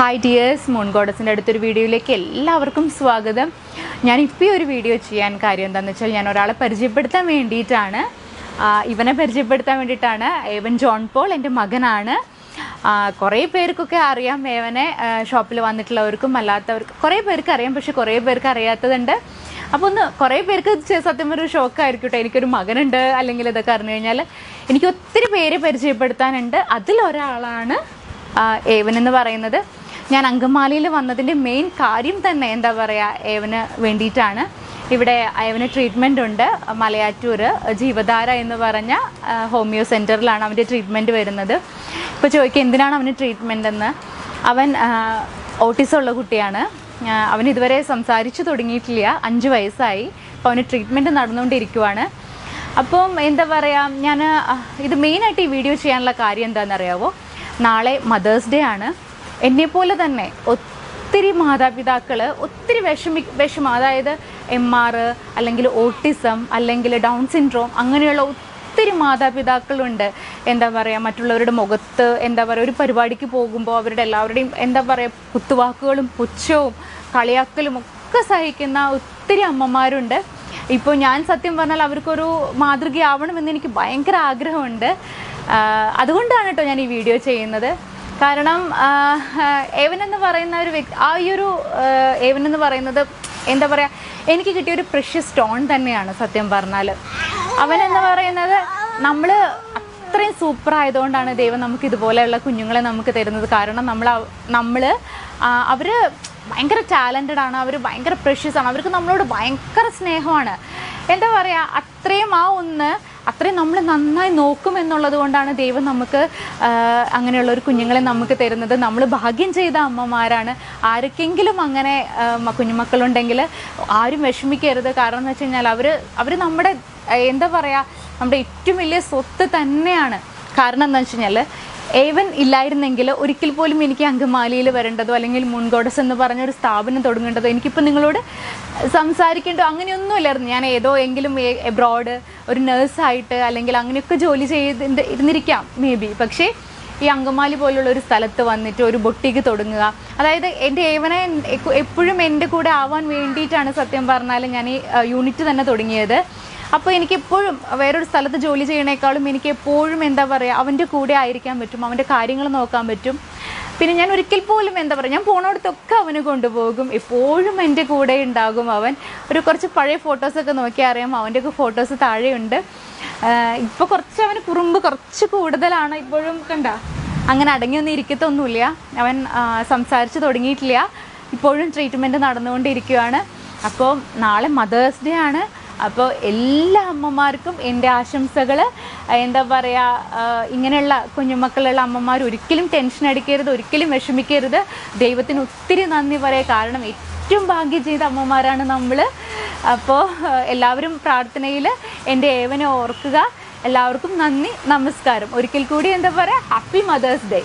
Hi dears moon ഗോഡസിന്റെ അടുത്തൊരു വീഡിയോയിലേക്ക് എല്ലാവർക്കും സ്വാഗതം. ഞാൻ ഈ ഒരു വീഡിയോ ചെയ്യാൻ കാര്യം എന്താണെന്ന് വെച്ചാൽ ഞാൻ ഒരാളെ പരിചയപ്പെടുത്താൻ വേണ്ടിയിട്ടാണ്. ഇവനെ പരിചയപ്പെടുത്താൻ വേണ്ടിയിട്ടാണ്. ഏവൻ ജോൺ പോൾ എന്റെ മകനാണ്. കുറേ പേർക്കൊക്കെ അറിയാം ഏവനെ. ഷോപ്പിൽ വന്നിട്ടുള്ളവർക്കും അല്ലാത്തവർക്കും കുറേ പേർക്ക് അറിയാം പക്ഷെ കുറേ പേർക്ക് അറിയാത്തതുണ്ട്. അപ്പോൾ ഒന്ന് കുറേ പേർക്ക് സത്യം ഒരു ഷോക്കായിരിക്കും കേട്ടോ. എനിക്കൊരു മകനുണ്ട് അല്ലെങ്കിൽ ഇതൊക്കെ അറിഞ്ഞു കഴിഞ്ഞാൽ. എനിക്ക് ഒത്തിരി പേര് പരിചയപ്പെടുത്താനുണ്ട്. അതിലൊരാളാണ് ഏവൻ എന്ന് പറയുന്നത്. ഞാൻ അങ്കമാലിയിൽ വന്നതിന്റെ മെയിൻ കാര്യം തന്നെ എന്താ പറയുക ഏവന് വേണ്ടിയിട്ടാണ്. ഇവിടെ അയവന് ട്രീറ്റ്മെന്റ് ഉണ്ട്. മലയാറ്റൂർ ജീവധാര എന്ന് പറഞ്ഞ ഹോമിയോ സെന്ററിലാണ് അവന്റെ ട്രീറ്റ്മെന്റ് വരുന്നത്. ഇപ്പോൾ ചോദിക്കുക എന്തിനാണ് അവന് ട്രീറ്റ്മെന്റ് എന്ന്? അവൻ ഓട്ടിസം ഉള്ള കുട്ടിയാണ്. അവൻ ഇതുവരെ സംസാരിച്ചു തുടങ്ങിയിട്ടില്ല. അഞ്ച് വയസ്സായി. അപ്പോൾ അവന് ട്രീറ്റ്മെന്റ് നടന്നുകൊണ്ടിരിക്കുവാണ്. അപ്പം എന്താ പറയുക ഞാൻ ഇത് മെയിനായിട്ട് ഈ വീഡിയോ ചെയ്യാനുള്ള കാര്യം എന്താണെന്നറിയാവോ? നാളെ മദേഴ്സ് ഡേ ആണ്. എന്നെപ്പോലെ തന്നെ ഒത്തിരി മാതാപിതാക്കൾ ഒത്തിരി വിഷമി വിഷമം അതായത് എം ആർ അല്ലെങ്കിൽ ഓട്ടിസം അല്ലെങ്കിൽ ഡൗൺ സിൻഡ്രോം അങ്ങനെയുള്ള ഒത്തിരി മാതാപിതാക്കളുണ്ട്. എന്താ പറയുക മറ്റുള്ളവരുടെ മുഖത്ത് എന്താ പറയുക ഒരു പരിപാടിക്ക് പോകുമ്പോൾ അവരുടെ എല്ലാവരുടെയും എന്താ പറയുക കുത്തുവാക്കുകളും പുച്ഛവും കളിയാക്കലും ഒക്കെ സഹിക്കുന്ന ഒത്തിരി അമ്മമാരുണ്ട്. ഇപ്പോൾ ഞാൻ സത്യം പറഞ്ഞാൽ അവർക്കൊരു മാതൃകയാവണമെന്ന് എനിക്ക് ഭയങ്കര ആഗ്രഹമുണ്ട്. അതുകൊണ്ടാണ് കേട്ടോ ഞാൻ ഈ വീഡിയോ ചെയ്യുന്നത്. കാരണം ഏവൻ എന്ന് പറയുന്ന ഒരു വ്യക്തി ആ ഈ ഒരു ഏവൻ എന്ന് പറയുന്നത് എന്താ പറയുക എനിക്ക് കിട്ടിയ ഒരു പ്രഷ്യ സ്റ്റോൺ തന്നെയാണ് സത്യം പറഞ്ഞാൽ. അവൻ എന്ന് പറയുന്നത് നമ്മൾ അത്രയും സൂപ്പർ ആയതുകൊണ്ടാണ് ദൈവം നമുക്ക് ഇതുപോലെയുള്ള കുഞ്ഞുങ്ങളെ നമുക്ക് തരുന്നത്. കാരണം നമ്മൾ നമ്മൾ അവർ ഭയങ്കര ടാലന്റഡ് ആണ് അവർ ഭയങ്കര പ്രഷ്യസ് ആണ് അവർക്ക് നമ്മളോട് ഭയങ്കര സ്നേഹമാണ്. എന്താ പറയുക അത്രയും ആ ഒന്ന് അത്രയും നമ്മൾ നന്നായി നോക്കും എന്നുള്ളത് കൊണ്ടാണ് ദൈവം നമുക്ക് അങ്ങനെയുള്ള ഒരു കുഞ്ഞുങ്ങളെ നമുക്ക് തരുന്നത്. നമ്മൾ ഭാഗ്യം ചെയ്ത അമ്മമാരാണ്. ആർക്കെങ്കിലും അങ്ങനെ കുഞ്ഞുമക്കളുണ്ടെങ്കിൽ ആരും വിഷമിക്കരുത്. കാരണം എന്ന് വെച്ച് കഴിഞ്ഞാൽ അവർ അവർ നമ്മുടെ എന്താ പറയുക നമ്മുടെ ഏറ്റവും വലിയ സ്വത്ത് തന്നെയാണ്. കാരണം എന്താ വെച്ച് കഴിഞ്ഞാൽ ഏവൻ ഇല്ലായിരുന്നെങ്കിൽ ഒരിക്കൽ പോലും എനിക്ക് അങ്കമാലിയിൽ വരേണ്ടതോ അല്ലെങ്കിൽ മുൻഗോഡസ് എന്ന് പറഞ്ഞ ഒരു സ്ഥാപനം തുടങ്ങേണ്ടതോ എനിക്കിപ്പോൾ നിങ്ങളോട് സംസാരിക്കേണ്ടോ അങ്ങനെയൊന്നും ഇല്ലായിരുന്നു ഞാൻ ഏതോ എങ്കിലും എബ്രോഡ് ഒരു നേഴ്സായിട്ട് അല്ലെങ്കിൽ അങ്ങനെയൊക്കെ ജോലി ചെയ്ത് ഇരുന്നിരിക്കാം മേ ബി പക്ഷേ ഈ അങ്കമാലി പോലുള്ള ഒരു സ്ഥലത്ത് വന്നിട്ട് ഒരു ബൊട്ടിക്ക് തുടങ്ങുക. അതായത് എന്റെ ഏവനെ എപ്പോഴും എന്റെ കൂടെ ആവാൻ വേണ്ടിയിട്ടാണ് സത്യം പറഞ്ഞാൽ ഞാൻ ഈ യൂണിറ്റ് തന്നെ തുടങ്ങിയത്. അപ്പോൾ എനിക്കെപ്പോഴും വേറൊരു സ്ഥലത്ത് ജോലി ചെയ്യണേക്കാളും എനിക്ക് എപ്പോഴും എന്താ പറയുക അവന്റെ കൂടെ ആയിരിക്കാൻ പറ്റും അവന്റെ കാര്യങ്ങൾ നോക്കാൻ പറ്റും. പിന്നെ ഞാൻ ഒരിക്കൽ പോലും എന്താ പറയുക ഞാൻ പോണോടത്തൊക്കെ അവന് കൊണ്ടുപോകും. എപ്പോഴും എന്റെ കൂടെ ഉണ്ടാകും അവൻ. ഒരു കുറച്ച് പഴയ ഫോട്ടോസൊക്കെ നോക്കി അറിയാം അവന്റെയൊക്കെ ഫോട്ടോസ് താഴെയുണ്ട്. ഇപ്പോൾ കുറച്ച് അവന് കുറുമ്പ് കുറച്ച് കൂടുതലാണ്. ഇപ്പോഴും കണ്ട അങ്ങനെ അടങ്ങിയൊന്നും ഇരിക്കത്തൊന്നുമില്ല. അവൻ സംസാരിച്ച് തുടങ്ങിയിട്ടില്ല. ഇപ്പോഴും ട്രീറ്റ്മെന്റ് നടന്നുകൊണ്ടിരിക്കുകയാണ് അപ്പോൾ നാളെ മദേഴ്സ് ഡേ ആണ്. അപ്പോൾ എല്ലാ അമ്മമാർക്കും എന്റെ ആശംസകൾ എന്താ പറയുക ഇങ്ങനെയുള്ള കുഞ്ഞുമക്കളുള്ള അമ്മമാർ ഒരിക്കലും ടെൻഷൻ അടിക്കരുത് ഒരിക്കലും വിഷമിക്കരുത്. ദൈവത്തിന് ഒത്തിരി നന്ദി പറയാം കാരണം ഏറ്റവും ഭാഗ്യം ചെയ്ത അമ്മമാരാണ് നമ്മൾ അപ്പോൾ എല്ലാവരും പ്രാർത്ഥനയിൽ എന്റെ ഏവനെ ഓർക്കുക. എല്ലാവർക്കും നന്ദി നമസ്കാരം. ഒരിക്കൽ കൂടി എന്താ പറയുക ഹാപ്പി മദേഴ്സ് ഡേ